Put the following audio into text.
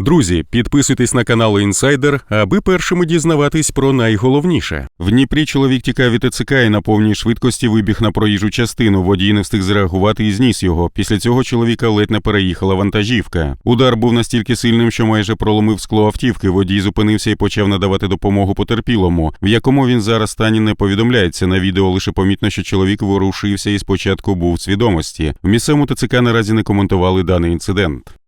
Друзі, підписуйтесь на канал Інсайдер, аби першими дізнаватись про найголовніше. В Дніпрі чоловік тікав від ТЦК і на повній швидкості вибіг на проїжджу частину. Водій не встиг зреагувати і зніс його. Після цього чоловіка ледь не переїхала вантажівка. Удар був настільки сильним, що майже проломив скло автівки. Водій зупинився і почав надавати допомогу потерпілому, в якому він зараз стані не повідомляється. На відео лише помітно, що чоловік ворушився і спочатку був в свідомості. В місцевому ТЦК наразі не коментували даний інцидент.